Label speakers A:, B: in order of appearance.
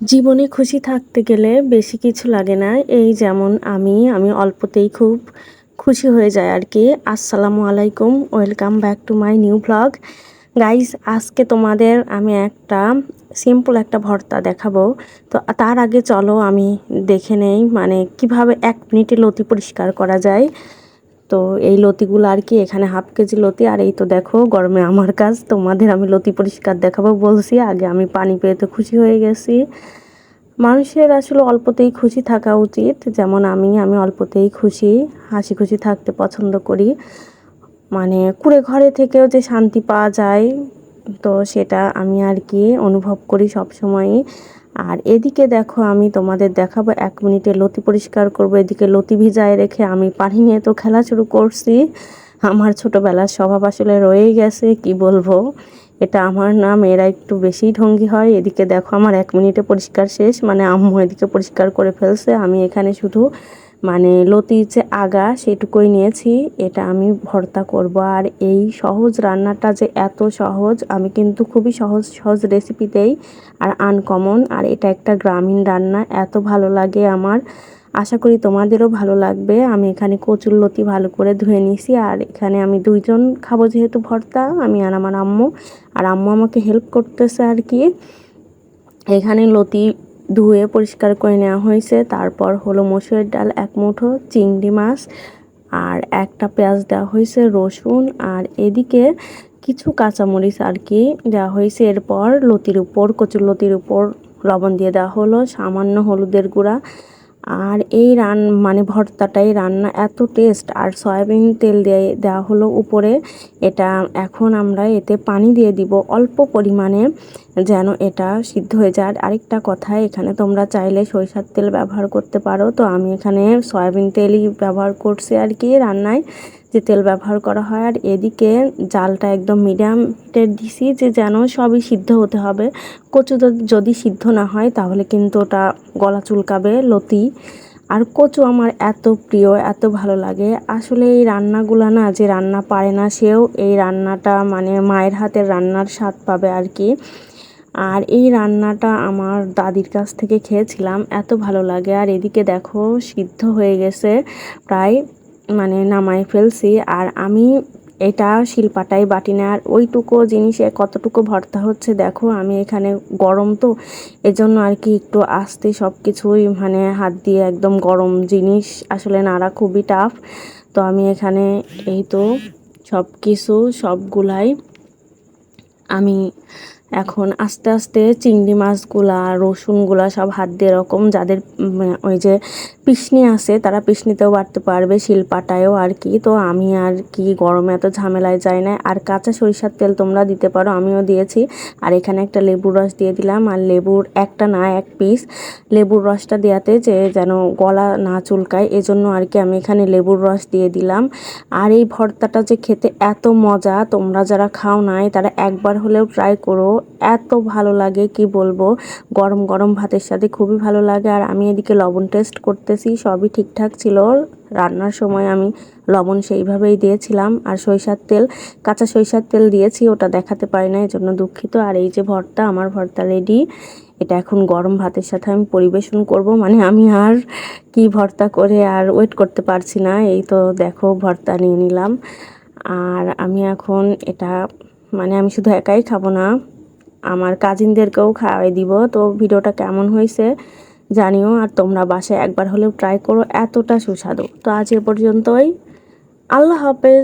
A: জীবনে খুশি থাকতে গেলে বেশি কিছু লাগে না। এই যেমন আমি আমি অল্পতেই খুব খুশি হয়ে যায় আর কি। আসসালামু আলাইকুম, welcome back to my new blog. Guys, আজকে তোমাদের আমি একটা সিম্পল একটা ভর্তা দেখাবো। তো তার আগে চলো আমি দেখে নেই মানে কীভাবে এক মিনিটে লতি পরিষ্কার করা যায়। তো এই লতিগুলো আর কি, এখানে হাফ কেজি লতি। আর এই তো দেখো, গরমে আমার কাজ, তোমাদের আমি লতি পরিষ্কার দেখাবো বলছি। আগে আমি পানি পেয়ে তো খুশি হয়ে গেছি। মানুষের আসলে অল্পতেই খুশি থাকা উচিত। যেমন আমি আমি অল্পতেই খুশি, হাসি খুশি থাকতে পছন্দ করি। মানে কুড়ে ঘরে থেকেও যে শান্তি পাওয়া যায়, তো সেটা আমি আর কি অনুভব করি সব সময়ই আর এদিকে দেখো আমি তোমাদের দেখাবো, এক মিনিটে লতি পরিষ্কার করব। এদিকে লতি ভিজায় রেখে আমি পানি নিয়ে তো খেলা শুরু করছি। আমার ছোটোবেলার স্বভাব আসলে রয়ে গেছে, কি বলব? এটা আমার নাম এরা একটু বেশি ঢঙ্গি হয়। এদিকে দেখো আমার এক মিনিটে পরিষ্কার শেষ মানে আম্মু এদিকে পরিষ্কার করে ফেলছে। আমি এখানে শুধু মানে লতির যে আগা, সেটুকুই নিয়েছি। এটা আমি ভর্তা করব। আর এই সহজ রান্নাটা যে এত সহজ, আমি কিন্তু খুবই সহজ সহজ রেসিপিতেই আর আনকমন আর এটা একটা গ্রামীণ রান্না, এত ভালো লাগে আমার। আশা করি তোমাদেরও ভালো লাগবে। আমি এখানে কচুর লতি ভালো করে ধুয়ে নিছি আর এখানে আমি দুইজন খাব যেহেতু ভর্তা, আমি আর আমার আম্মু। আর আম্মু আমাকে হেল্প করতেছে আর কি। এখানে লতি ধুয়ে পরিষ্কার করে নেওয়া হয়েছে। তারপর হলো মসুরের ডাল, এক মুঠো, চিংড়ি মাছ আর একটা পেঁয়াজ দেওয়া হয়েছে, রসুন। আর এদিকে কিছু কাঁচামরিচ আর কি দেওয়া হয়েছে। এরপর লতির উপর, কচুর লতির উপর লবণ দিয়ে দেওয়া হলো, সামান্য হলুদের গুঁড়া। আর এই রান মানে ভর্তাটাই রান্না এত টেস্ট আর সয়াবিন তেল দিয়ে দেওয়া হলো উপরে। এটা এখন আমরা এতে পানি দিয়ে দিব অল্প পরিমাণে। যেন এটা সিদ্ধ হয়ে যায়। আর আরেকটা কথা, এখানে তোমরা চাইলে সরিষার তেল ব্যবহার করতে পারো। তো আমি এখানে সয়াবিন তেলই ব্যবহার করছি আর কি রান্নায়, যে তেল ব্যবহার করা হয়। আর এদিকে জালটা একদম মিডিয়াম হিটের দিছি যে যেন সবই সিদ্ধ হতে হবে। কচু যদি সিদ্ধ না হয় তাহলে কিন্তু ওটা গলা চুলকাবে, লতি। আর কচু আমার এত প্রিয়, এত ভালো লাগে। আসলে এই রান্নাগুলো না যে রান্না পারে না সেও এই রান্নাটা মানে মায়ের হাতের রান্নার স্বাদ পাবে আর কি। আর এই রান্নাটা আমার দাদির কাছ থেকে খেয়েছিলাম, এত ভালো লাগে। আর এদিকে দেখো, সিদ্ধ হয়ে গেছে, প্রায় মানে নামাই ফেলছি। আর আমি এটা শিলপাটাই বাটি না, আর ওইটুকু জিনিসে কতটুকু ভর্তা হচ্ছে দেখো, আমি এখানে গরম তো, এজন্য আর কি একটু আস্তে সব কিছুই মানে হাত দিয়ে একদম গরম জিনিস। আসলে নাড়া খুবই টাফ তো আমি এখানে এই তো সব কিছু সবগুলাই আমি এখন আস্তে আস্তে চিংড়ি মাছগুলা, রসুনগুলা সব হাত দিয়ে এরকম যাদের ওই যে পিসনি আছে, তারা পিসনিতেও বাড়তে পারবে, শিলপাটায়ও আর কি। তো আমি আর কি গরমে এত ঝামেলায় যাই না। আর কাঁচা সরিষার তেল তোমরা দিতে পারো, আমিও দিয়েছি। আর এখানে একটা লেবুর রস দিয়ে দিলাম। আর লেবুর একটা না, এক পিস লেবুর রসটা দেওয়াতে যে যেন গলা না চুলকায়, এজন্য আর কি আমি এখানে লেবুর রস দিয়ে দিলাম। আর এই ভর্তাটা যে খেতে এত মজা, তোমরা যারা খাও নাই, তারা একবার হলেও ট্রাই করো। এত ভালো লাগে, কি বলব? গরম গরম ভাতের সাথে খুবই ভালো লাগে। আর আমি এদিকে লবণ টেস্ট করতেছি, সবই ঠিকঠাক ছিল। রান্নার সময় আমি লবণ সেইভাবেই দিয়েছিলাম। আর সরিষার তেল, কাঁচা সরিষার তেল দিয়েছি, ওটা দেখাতে পারি না এই জন্য দুঃখিত। আর এই যে ভর্তা, আমার ভর্তা রেডি এটা এখন গরম ভাতের সাথে আমি পরিবেশন করব মানে আমি আর কি ভর্তা করে আর ওয়েট করতে পারছি না। এই তো দেখো, ভর্তা নিয়ে নিলাম। আর আমি এখন এটা মানে আমি শুধু একাই খাব না আমার কাজিনদেরকেও খাওয়াই দিব। তো ভিডিওটা কেমন হয়েছে জানিও আর তোমরা বাসায় একবার হলেও ট্রাই করো, এতটা সুস্বাদু। তো আজ এ পর্যন্তই। আল্লাহ হাফেজ।